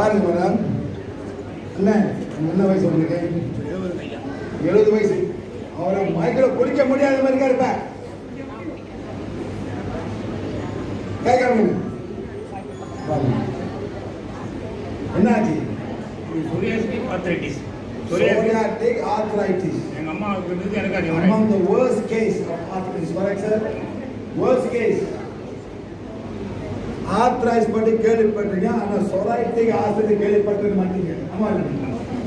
பாருங்க மேடம். உங்க என்ன வயசு உங்களுக்கு? எழுபது வயசு. அவரை மைக்கில் குடிக்க முடியாத மாதிரி கேட்கறாங்க பாருங்க. என்னாச்சு? Psoriatic arthritis psoriatic arthritis. எங்கள் இருந்தது எனக்கு அதே மாதிரி among the worst case of arthritis. Correct ஆர்த்ரைஸ் பற்றி கேள்விப்பட்டிருக்கீங்க. ஆனால் சொராய்டிக் ஆசிரியர் கேள்விப்பட்டிருக்க மாட்டீங்க ஆமா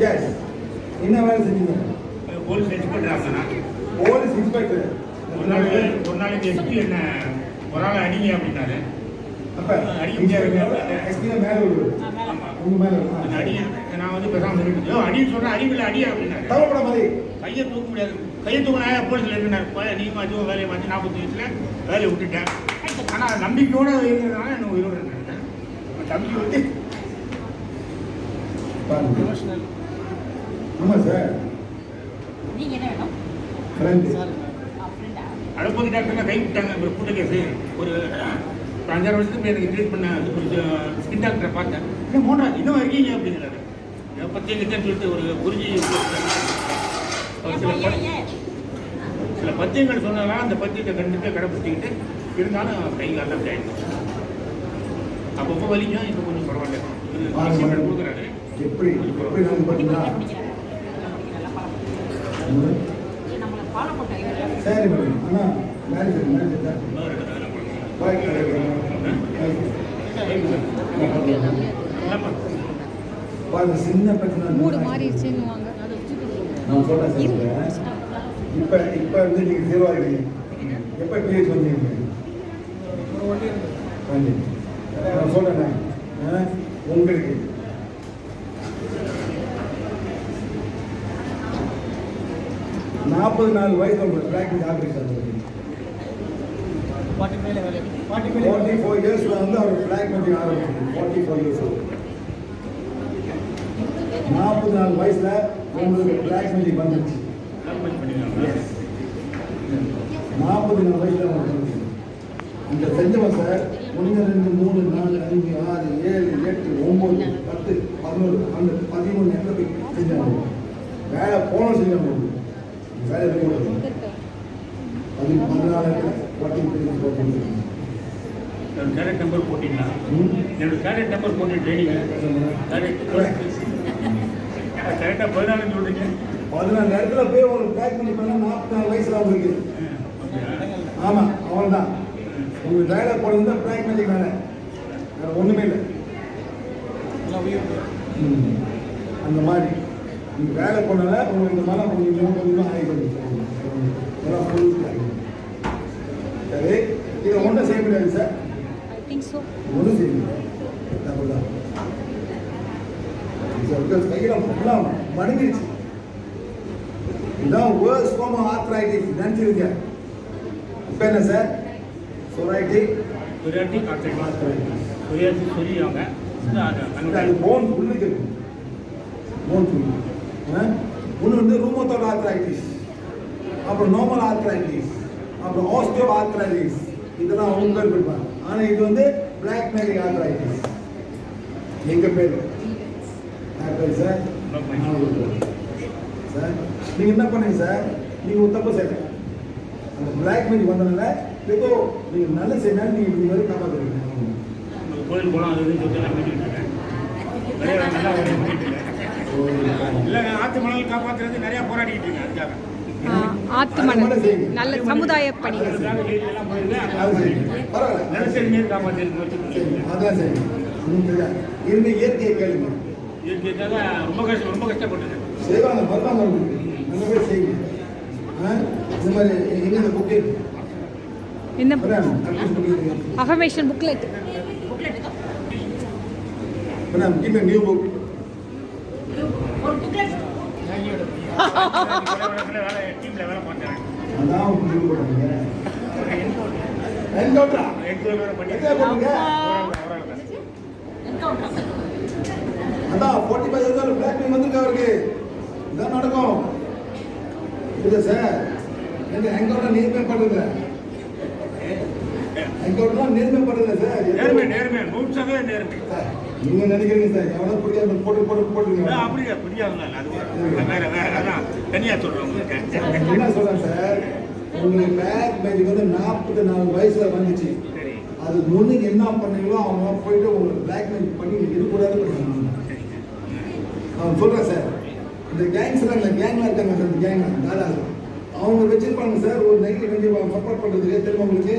எஸ் என்ன வேலை செஞ்சீங்க? Police inspector police inspector. ஒரு நாள் ஒரு நாளைக்கு எஸ்பி என்ன ஒரு ஆள் அடிங்க அப்படின்னாரு. அப்ப அடிக்க முடியாது. எஸ்பியில் மேலே விடுவது உங்க மேலே அடி நான் வந்து பேசாமல் சொல்லிட்டு அடின்னு சொன்னேன் அடிவில் அடி அப்படின்னாரு. தவப்பட மாதிரி கையை தூக்க முடியாது. கையை தூக்கினா போலீஸில் இருக்கிறார் நீ மாற்றி வேலையை மாற்றி நாற்பத்தி வயசில் வேலையை விட்டுட்டேன். ஆனால் நம்பிக்கையோடு இருக்கிறதுனால என்ன உயிரோடு இருக்கேன் என் தம்பி வந்து பாருங்க. ஆமா சார் நீங்க என்ன வேணும்? டாக்டர்லாம் கை விட்டாங்க ஒரு கூட்ட கேஸு ஒரு ஒரு அஞ்சாறு வருஷத்துக்கு எனக்கு ட்ரீட் பண்ண ஒரு ஸ்கின் டாக்டரை பார்த்தேன். இன்னும் மோகன்ராஜ் இன்னும் இருக்கீங்க? அப்படிங்கிறாரு. பற்றி சொல்லிட்டு ஒரு குருஜி ஒரு சில பத்தியங்கள் சொன்னதெல்லாம் அந்த பத்தியத்தை கண்டிப்பாக கடைப்பிடிச்சிக்கிட்டு இருந்தாலும் கை காலம் அப்படி ஆயிடுச்சு. அப்பப்போ வலிக்கும் இப்போ கொஞ்சம் பரவாயில்ல. கொடுக்குறாரு. எப்படி எப்படி பண்ணுறாங்க சரி மேடம். அண்ணா மேரேஜ் மேரேஜ் தான் பாய் பாருங்க. சின்ன பிரச்சனை மூடு மாறிடுச்சுன்னுவாங்க நான் சொல்றேன் சார் இப்போ இப்போ வந்து நீங்கள் ஆகிடுங்க எப்போ பிஹெச் வந்தீங்க வந்து நான் சொல்கிறேன் உங்களுக்கு. நாற்பது நாலு வயசு உங்களுக்கு பிராக்டிஸ் ஆகிருக்கு ஃபார்ட்டி ஃபோர் இயர்ஸில் வந்து அவர் பிளாக் மேஜிக் ஆரம்பிச்சு ஃபார்ட்டி ஃபோர் இயர்ஸ் நாற்பது நாலு வயசுல உங்களுக்கு பிளாக் மேஜிக் வந்துருச்சு. நாற்பது நாலு வயசுல உங்களுக்கு. வந்துருச்சு இந்த செஞ்சவன் சார் ஒன்று ரெண்டு மூணு நாலு அஞ்சு ஆறு ஏழு எட்டு ஒம்பது பத்து பதினோரு பன்னெண்டு பதிமூணு எண்ணெய் போய் செஞ்சாங்க? வேலை போன செஞ்சாங்க. வேலை இருக்கு பதி பதினாலு ஃபார்ட்டி த்ரீ கேரட் நம்பர் போட்டிங்களா? என்னோட கேரட் நம்பர் போட்டு ட்ரைனிங் கேரட் கரெக்டாக பதினாலு சொல்றீங்க. பதினாலு நேரத்தில் போய் உங்களுக்கு பேக் பண்ணி பண்ண நாற்பத்தி நாலு வயசுல அவங்களுக்கு ஆமாம் அவன் தான் உங்களுக்கு டைலாக் போடுறது தான் பிளாக் மேஜிக் வேலை. வேற ஒன்றுமே இல்லை. அந்த மாதிரி. இந்த வேலை போனால உங்களுக்கு இந்த மலை கொஞ்சம் கொஞ்சம் கொஞ்சமாக ஆகி black. சரி. இதை ஒன்றும் செய்ய முடியாது சார் ஒன்றும் செய்ய முடியாது. அப்படிதான் சார் கையில் ஃபுல்லாக மடங்கிடுச்சு இதான் வேர்ஸ் ஃபார்ம் ஆர்த்ரைட்டிஸ் நினச்சிருங்க இப்போ என்ன சார் சொரைட்டிக் சொரியாட்டி காற்று ஆர்த்ரைட்டிஸ் சொரியாட்டி சொல்லிடுவாங்க போன் இருக்கும் போன் புல்லு ஒன்று வந்து ரூமத்தோட ஆர்த்ரைட்டிஸ் அப்புறம் நார்மல் ஆர்த்ரைட்டிஸ் அப்புறம் ஆஸ்டியோ ஆர்த்ரைட்டிஸ் இதெல்லாம் அவங்க பேர் கொடுப்பாங்க. ஆனால் இது வந்து பிளாக் மேரிக் ஆர்த்ரைட்டிஸ் எங்கள் பேர்? சார் சார் நீங்கள் என்ன பண்ணீங்க சார் நீங்கள் ஒரு தப்பு செய்யல. அந்த பிளாக் மேரிக் வந்ததுனால ஏதோ நீங்கள் நல்ல செய்யணும் நீங்கள் இது வரை காப்பாற்றுறீங்க கோயில் போனால் அது சொல்லிட்டு ஆற்று மணல் காப்பாற்றுறது நிறையா போராடிக்கிட்டு இருக்கேன் அதுக்காக. ஆத்து மணல். நல்ல சமுதாய பணிகள். இருந்த இயற்கையை கேளுங்க. இதுக்காக ரொம்ப கஷ்டம் ரொம்ப கஷ்டப்பட்டுருக்கேன். செய்வாங்க வருவாங்க. மாதிரி செய்யுங்க? இந்த மாதிரி எங்க புக்கு என்ன affirmation booklet madam give new book அதான் ஃபார்ட்டி ஃபைவ் இயர்ஸ் பிளாக் மீன் வந்திருக்கு அவருக்கு இதான் நடக்கும் இல்லை சார்? எங்க என்கவுண்டர் நேர்மை பண்ணுறது என்கவுண்டர்லாம் நேர்மை பண்ணுறது சார். நேர்மை நேர்மை. நூற்றாவே நேர்மை. சார் நீங்க நினைக்கிறீங்க சார் எவனோ பிடிக்காம போட்டு போட்டு போட்டுருங்க அப்படியா பிடிக்காதுல்ல அது வேற வேற அதான் சொல்கிறேன் உங்களுக்கு. என்ன சொல்றேன் சார் உங்களுக்கு பேக் மேஜிக் வந்து நாற்பத்தி நாலு வயசுல வந்துச்சு. சரி. அது முன்னுக்கு என்ன பண்ணீங்களோ அவங்க போயிட்டு உங்களுக்கு பிளாக் மேஜிக் பண்ணி இருக்கக்கூடாது அவன் சொல்றேன் சார் இந்த கேங்ஸ் எல்லாம் இந்த கேங்ல இருக்காங்க சார் இந்த கேங் தாதா அவங்க வச்சிருப்பாங்க சார் ஒரு நெகட்டிவ் கண்டிப்பாக சப்போர்ட் பண்றதுக்கு தெரியுமா உங்களுக்கு?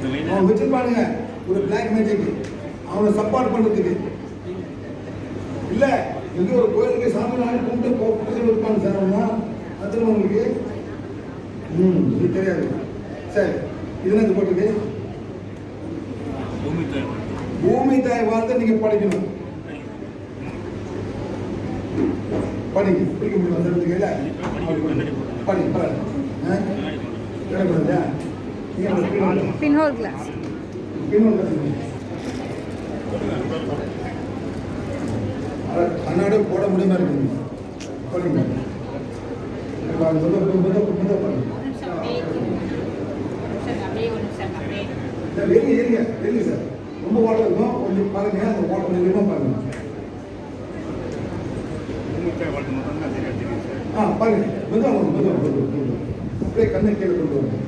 அவன் வச்சிருப்பானுங்க ஒரு பிளாக் மேஜிக் அவனை சப்போர்ட் பண்றதுக்கு. இல்ல இங்க ஒரு கோயிலுக்கு சாமி நாள் கும்பிட்டு பூஜை இருப்பாங்க சார் அது தெரியுமா உங்களுக்கு ம் இது தெரியாது. சரி இது என்ன போட்டுருக்கு? பூமி தாய் பூமி தாய் வார்த்தை நீங்க படிக்கணும். படிங்க படிக்க முடியுமா சார்? உங்களுக்கு இல்ல படி படி ஆ? பின்ஹோல் கிளாஸ் பின்னோட்டு கண்ணாடி போட முடியுமா இருக்கு படிங்க வெளியே ஏறிங்க வெளியே சார். ரொம்ப ஓட்டம் இருக்கும். கொஞ்சம் பாருங்க. அந்த ஓட்டம் மூலியமா பாருங்க. ஆ பாருங்க. மெதுவா வாங்க, அப்படியே கண்ணை கீழே கொண்டு வரணும்.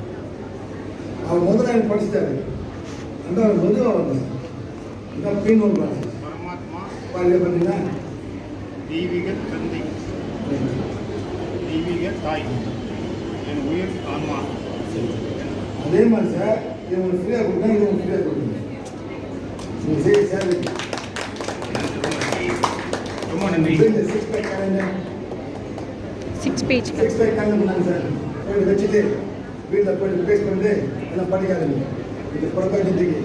அவர் முதல்ல எனக்கு படிச்சிட்டாரு. அந்த மெதுவா வந்து இதான் பெயின் ஒன்று பரமாத்மா பாருங்க பார்த்தீங்கன்னா தெய்வீக தந்தை. தெய்வீக தாய். என் உயிர் ஆன்மா. அதே மாதிரி சார் இது உங்களுக்கு ஃப்ரீயாக கொடுத்தா இது உங்களுக்கு ஃப்ரீயாக நீங்கள் ரொம்ப நன்றி. இந்த சிக்ஸ் பேக் கலந்து சிக்ஸ் பேஜ் சிக்ஸ் பேக் கலந்து பண்ணாங்க சார். போய் வச்சுட்டு வீட்டில் போயிட்டு பேஸ்ட் பண்ணிட்டு எல்லாம் படிக்காதீங்க இது பிரபஞ்சத்துக்கு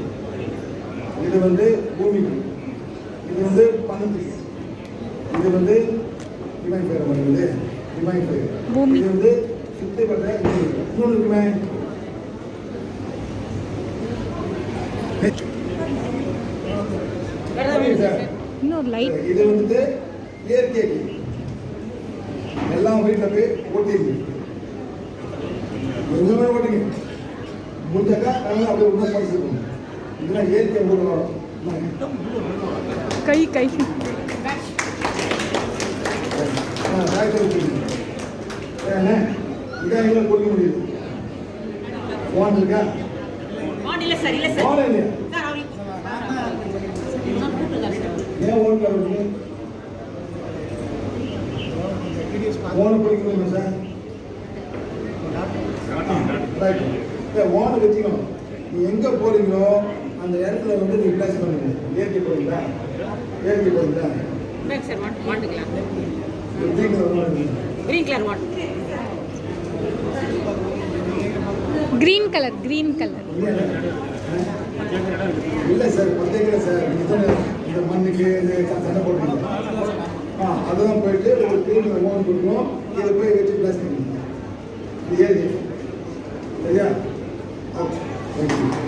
இது வந்து பூமிக்கு இது வந்து பணத்துக்கு இது வந்து டிவைன் ஃபயர் பண்ணுறது டிவைன் ஃபயர். இது வந்து சுத்தி பண்ற இன்னொன்று இருக்குமே. இன்னொரு லைட் இது வந்துட்டு இயற்கைக்கு எல்லாம் வீட்டில் போய் ஓட்டிடுங்க எங்கேயுமே ஓட்டிங்க. முடிஞ்சாக்கா நல்லா அப்படியே உள்ள படிச்சுக்கணும் இதெல்லாம் இயற்கை வரும். கை கை. இதான் எங்களை கொடுக்க முடியுது? ஃபோன் இருக்கா? இல்லை சார் இல்லை ஃபோன் இல்லையா? ஏன் ஓன் ஃபோனை பிடிக்கணுமா சார் ரைட் இல்லை ஓனை வச்சுக்கணும். நீ எங்கே போறீங்களோ அந்த இடத்துல வந்து நீ பிளேஸ் பண்ணுங்க இயற்கை போறீங்களா? இயற்கை போறீங்களா? Back sir green colour green colour green colour இல்லை சார் இந்த மண்ணுக்கு இந்த சண்டை ஆ அதுதான் போயிட்டு ஒரு கிளீன் ஓன் கொடுக்கணும். இதை போய் வச்சு பிளேஸ் பண்ணுங்க இது ஏறி சரியா? Okay. Thank you.